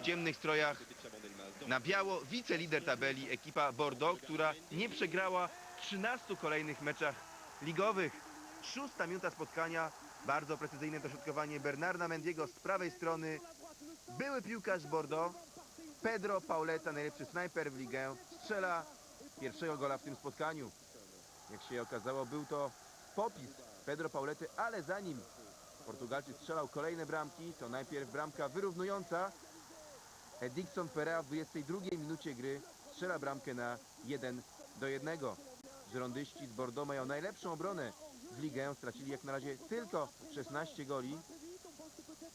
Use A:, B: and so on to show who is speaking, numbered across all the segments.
A: w ciemnych strojach. Na biało wicelider tabeli ekipa Bordeaux, która nie przegrała w 13 kolejnych meczach ligowych. Szósta minuta spotkania, bardzo precyzyjne dośrodkowanie Bernarda Mendiego z prawej strony. Były piłkarz Bordeaux, Pedro Pauleta, najlepszy snajper w ligę, strzela pierwszego gola w tym spotkaniu. Jak się okazało, był to popis Pedro Paulety, ale zanim Portugalczyk strzelał kolejne bramki, to najpierw bramka wyrównująca. Edikson Perea w 22 minucie gry strzela bramkę na 1 do 1. Żyrondyści z Bordeaux mają najlepszą obronę w ligę. Stracili jak na razie tylko 16 goli.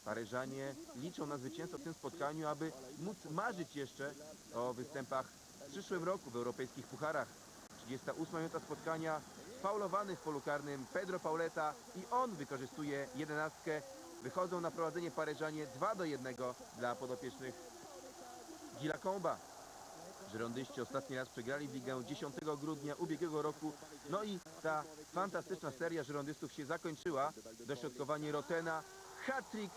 A: Paryżanie liczą na zwycięstwo w tym spotkaniu, aby móc marzyć jeszcze o występach w przyszłym roku w europejskich pucharach. 38 minuta spotkania, faulowany w polu karnym Pedro Pauleta i on wykorzystuje jedenastkę. Wychodzą na prowadzenie Paryżanie 2 do 1 dla podopiecznych Gila Komba. Żyrondyści ostatni raz przegrali ligę 10 grudnia ubiegłego roku. No i ta fantastyczna seria żyrondystów się zakończyła. Dośrodkowanie Rotena, hat-trick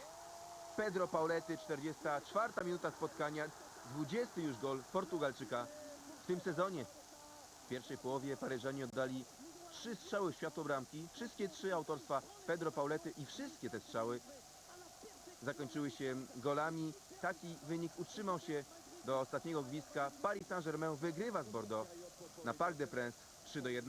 A: Pedro Paulety, 44 minuta spotkania, 20 już gol Portugalczyka w tym sezonie. W pierwszej połowie Paryżanie oddali trzy strzały w światło bramki, wszystkie trzy autorstwa Pedro Paulety i wszystkie te strzały zakończyły się golami. Taki wynik utrzymał się do ostatniego gwizdka. Paris Saint-Germain wygrywa z Bordeaux na Parc des Princes 3 do 1.